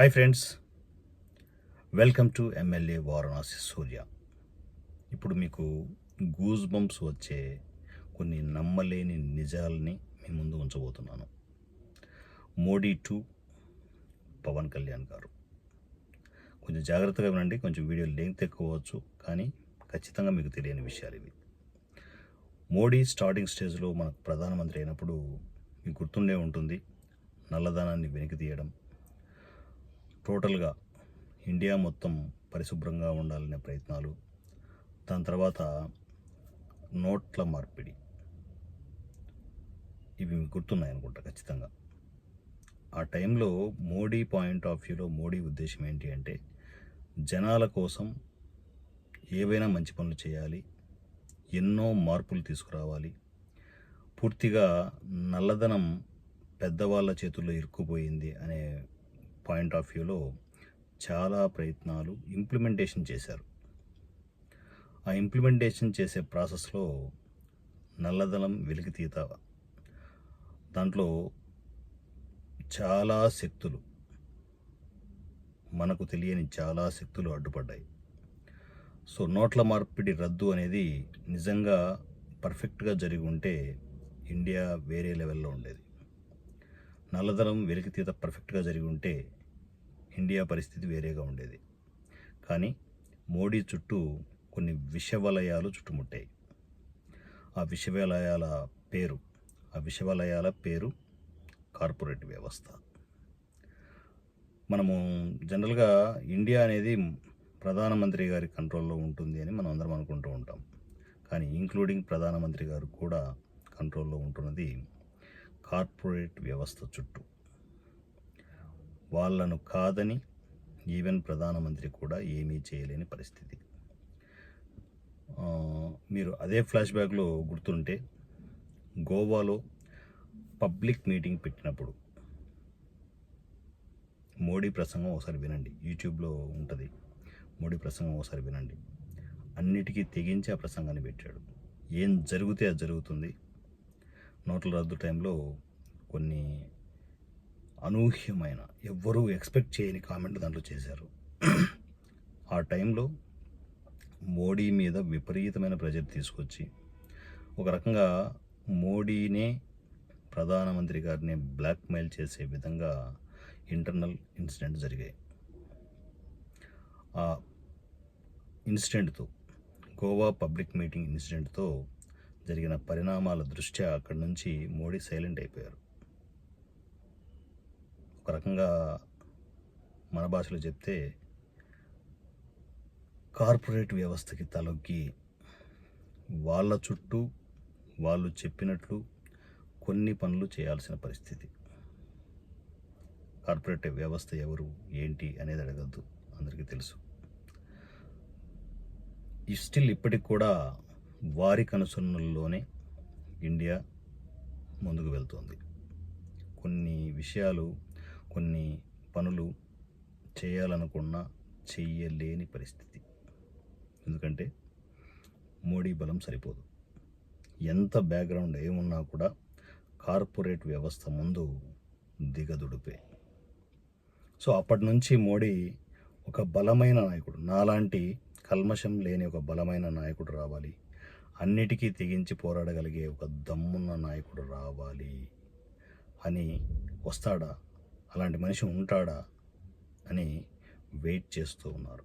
Hi friends welcome to M L A Varanasi Surya ఇప్పుడు మీకు goose bumps వచ్చే కొన్ని నమ్మలేని నిజాలని మీ ముందు ఉంచబోతున్నాను. మోడీ టు పవన్ కళ్యాణ్ గారు. కొంచెం జాగ్రత్తగా వినండి కొంచెం వీడియో లెంగ్త్ ఎక్కువచ్చు కానీ ఖచ్చితంగా మీకు తెలియని విషయాలు ఇవి. మోడీ స్టార్టింగ్ స్టేజ్లో మనకు ప్రధానమంత్రి అయినప్పుడు మీకు గుర్తుండే ఉంటుంది నల్లధనాన్ని వెనక్కి తీయడం టోటల్గా ఇండియా మొత్తం పరిశుభ్రంగా ఉండాలనే ప్రయత్నాలు. దాని తర్వాత నోట్ల మార్పిడి. ఇవి మీకు గుర్తున్నాయి అనుకుంటా ఖచ్చితంగా. ఆ టైంలో మోడీ పాయింట్ ఆఫ్ వ్యూలో మోడీ ఉద్దేశం ఏంటి అంటే జనాల కోసం ఏవైనా మంచి పనులు చేయాలి ఎన్నో మార్పులు తీసుకురావాలి. పూర్తిగా నల్లధనం పెద్దవాళ్ళ చేతుల్లో ఇరుక్కుపోయింది అనే పాయింట్ ఆఫ్ వ్యూలో చాలా ప్రయత్నాలు ఇంప్లిమెంటేషన్ చేశారు. ఆ ఇంప్లిమెంటేషన్ చేసే ప్రాసెస్లో నల్లదనం వెలికితీత దాంట్లో చాలా శక్తులు మనకు తెలియని చాలా శక్తులు అడ్డుపడ్డాయి. సో నోట్ల మార్పిడి రద్దు అనేది నిజంగా పర్ఫెక్ట్గా జరిగి ఉంటే ఇండియా వేరే లెవెల్లో ఉండేది. నల్లధనం వెలికితీత పర్ఫెక్ట్గా జరిగి ఉంటే ఇండియా పరిస్థితి వేరేగా ఉండేది. కానీ మోడీ చుట్టూ కొన్ని విషవలయాలు చుట్టుముట్టాయి. ఆ విషవలయాల పేరు ఆ విషవలయాల పేరు కార్పొరేట్ వ్యవస్థ. మనము జనరల్గా ఇండియా అనేది ప్రధానమంత్రి గారి కంట్రోల్లో ఉంటుంది అని మనం అందరం అనుకుంటూ ఉంటాం. కానీ ఇంక్లూడింగ్ ప్రధానమంత్రి గారు కూడా కంట్రోల్లో ఉంటున్నది కార్పొరేట్ వ్యవస్థ చుట్టూ. వాళ్ళను కాదని ఈవెన్ ప్రధానమంత్రి కూడా ఏమీ చేయలేని పరిస్థితి. మీరు అదే ఫ్లాష్ బ్యాక్లో గుర్తుంటే గోవాలో పబ్లిక్ మీటింగ్ పెట్టినప్పుడు మోడీ ప్రసంగం ఒకసారి వినండి. యూట్యూబ్లో ఉంటుంది. మోడీ ప్రసంగం ఒకసారి వినండి. అన్నిటికీ తెగించి ఆ ప్రసంగాన్ని పెట్టాడు. ఏం జరిగితే అది జరుగుతుంది. నోట్ల రద్దు టైంలో కొన్ని అనూహ్యమైన ఎవ్వరూ ఎక్స్పెక్ట్ చేయని కామెంట్ దాంట్లో చేశారు. ఆ టైంలో మోడీ మీద విపరీతమైన ప్రెజర్ తీసుకొచ్చి ఒక రకంగా మోడీనే ప్రధానమంత్రి గారిని బ్లాక్మెయిల్ చేసే విధంగా ఇంటర్నల్ ఇన్సిడెంట్ జరిగాయి. ఆ ఇన్సిడెంట్తో గోవా పబ్లిక్ మీటింగ్ ఇన్సిడెంట్తో జరిగిన పరిణామాల దృష్ట్యా అక్కడి నుంచి మోడీ సైలెంట్ అయిపోయారు. ఒక రకంగా మన భాషలో చెప్తే కార్పొరేట్ వ్యవస్థకి తలొగ్గి వాళ్ళ చుట్టూ వాళ్ళు చెప్పినట్లు కొన్ని పనులు చేయాల్సిన పరిస్థితి. కార్పొరేట్ వ్యవస్థ ఎవరు ఏంటి అనేది అడగద్దు. అందరికీ తెలుసు. ఈ స్టిల్ ఇప్పటికి కూడా వారి కనుసన్నల్లోనే ఇండియా ముందుకు వెళ్తోంది. కొన్ని విషయాలు కొన్ని పనులు చేయాలనుకున్నా చెయ్యలేని పరిస్థితి. ఎందుకంటే మోడీ బలం సరిపోదు. ఎంత బ్యాక్గ్రౌండ్ ఏమున్నా కూడా కార్పొరేట్ వ్యవస్థ ముందు దిగదుడిపే. సో అప్పటి నుంచి మోడీ ఒక బలమైన నాయకుడు. నాలాంటి కల్మషం లేని ఒక బలమైన నాయకుడు రావాలి. అన్నిటికీ తెగించి పోరాడగలిగే ఒక దమ్మున్న నాయకుడు రావాలి అని వస్తాడా అలాంటి మనిషి ఉంటాడా అని వెయిట్ చేస్తూ ఉన్నారు.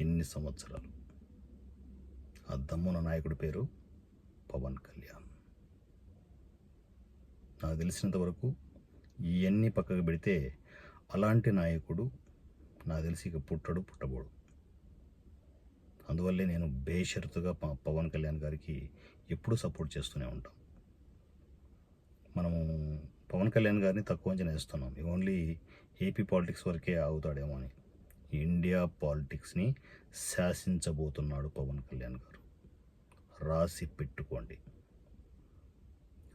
ఎన్ని సంవత్సరాలు? ఆ దమ్మున నాయకుడి పేరు పవన్ కళ్యాణ్. నాకు తెలిసినంత వరకు ఇవన్నీ పక్కకు పెడితే అలాంటి నాయకుడు నాకు తెలిసి ఇక పుట్టడు పుట్టబోడు. అందువల్లే నేను బేషరతుగా పవన్ కళ్యాణ్ గారికి ఎప్పుడూ సపోర్ట్ చేస్తూనే ఉంటాం. మనము పవన్ కళ్యాణ్ గారిని తక్కువ అంచనా వేస్తున్నాం. ఓన్లీ ఏపీ పాలిటిక్స్ వరకే ఆగుతాడేమో అని. ఇండియా పాలిటిక్స్ని శాసించబోతున్నాడు పవన్ కళ్యాణ్ గారు. రాసి పెట్టుకోండి.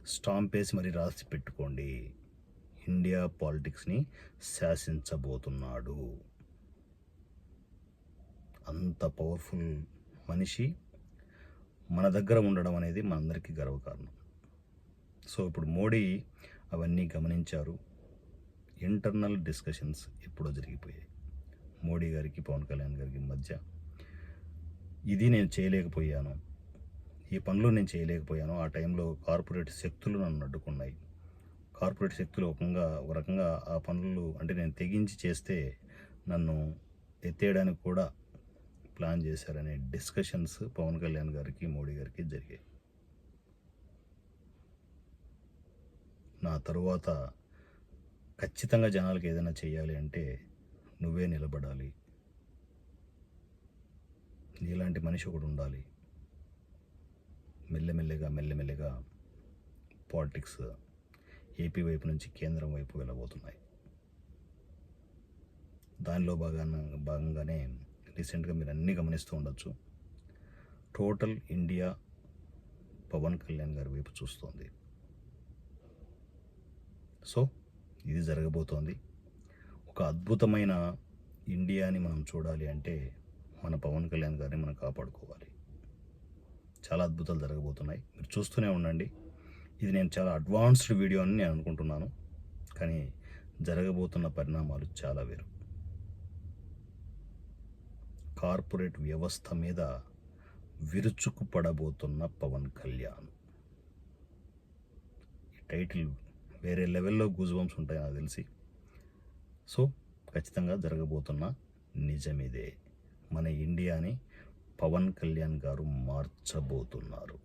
స్టాంప్ వేసి మరి రాసి పెట్టుకోండి. ఇండియా పాలిటిక్స్ని శాసించబోతున్నాడు. అంత పవర్ఫుల్ మనిషి మన దగ్గర ఉండడం అనేది మనందరికీ గర్వకారణం. సో ఇప్పుడు మోడీ అవన్నీ గమనించారు. ఇంటర్నల్ డిస్కషన్స్ ఎప్పుడో జరిగిపోయాయి. మోడీ గారికి పవన్ కళ్యాణ్ గారికి మధ్య ఇది నేను చేయలేకపోయాను. ఈ పనులు నేను చేయలేకపోయాను. ఆ టైంలో కార్పొరేట్ శక్తులు నన్ను అడ్డుకున్నాయి. కార్పొరేట్ శక్తులు ఒకంగా ఒక రకంగా ఆ పనులు అంటే నేను తెగించి చేస్తే నన్ను ఎత్తేయడానికి కూడా ప్లాన్ చేశారనే డిస్కషన్స్ పవన్ కళ్యాణ్ గారికి మోడీ గారికి జరిగాయి. నా తరువాత ఖచ్చితంగా జనాలకు ఏదైనా చేయాలి అంటే నువ్వే నిలబడాలి. నీలాంటి మనిషి ఒకడు ఉండాలి. మెల్లమెల్లగా మెల్లమెల్లగా పాలిటిక్స్ ఏపీ వైపు నుంచి కేంద్రం వైపు వెళ్ళబోతున్నాయి. దానిలో భాగాన భాగంగానే రీసెంట్గా మీరు అన్నీ గమనిస్తూ ఉండొచ్చు. టోటల్ ఇండియా పవన్ కళ్యాణ్ గారి వైపు చూస్తోంది. సో ఇది జరగబోతోంది. ఒక అద్భుతమైన ఇండియాని మనం చూడాలి అంటే మన పవన్ కళ్యాణ్ గారిని మనం కాపాడుకోవాలి. చాలా అద్భుతాలు జరగబోతున్నాయి. మీరు చూస్తూనే ఉండండి. ఇది నేను చాలా అడ్వాన్స్డ్ వీడియో అని నేను అనుకుంటున్నాను. కానీ జరగబోతున్న పరిణామాలు చాలా వేరు. కార్పొరేట్ వ్యవస్థ మీద విరుచుకుపడబోతున్న పవన్ కళ్యాణ్. ఈ టైటిల్ వేరే లెవెల్లో గూజుబంప్స్ ఉంటాయి నాకు తెలిసి. సో ఖచ్చితంగా జరగబోతున్న నిజమిదే. మన ఇండియాని పవన్ కళ్యాణ్ గారు మార్చబోతున్నారు.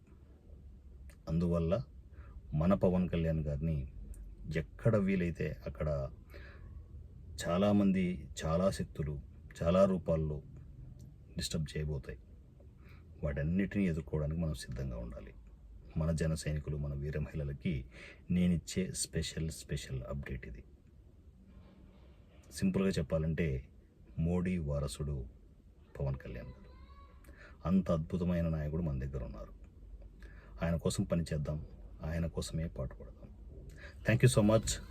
అందువల్ల మన పవన్ కళ్యాణ్ గారిని ఎక్కడ వీలైతే అక్కడ చాలామంది చాలా శక్తులు చాలా రూపాల్లో డిస్టర్బ్ చేయబోతాయి. వాటన్నిటిని ఎదుర్కోవడానికి మనం సిద్ధంగా ఉండాలి. మన జన సైనికులు మన వీర మహిళలకి నేనిచ్చే స్పెషల్ స్పెషల్ అప్డేట్ ఇది. సింపుల్గా చెప్పాలంటే మోడీ వారసుడు పవన్ కళ్యాణ్ గారు. అంత అద్భుతమైన నాయకుడు మన దగ్గర ఉన్నారు. ఆయన కోసం పనిచేద్దాం ఆయన కోసమే పాటుపడదాం థ్యాంక్ యూ సో మచ్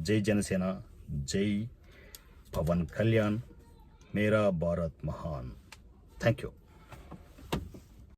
జై జనసేన జై పవన్ కళ్యాణ్. మేరా భారత్ మహాన్. Thank you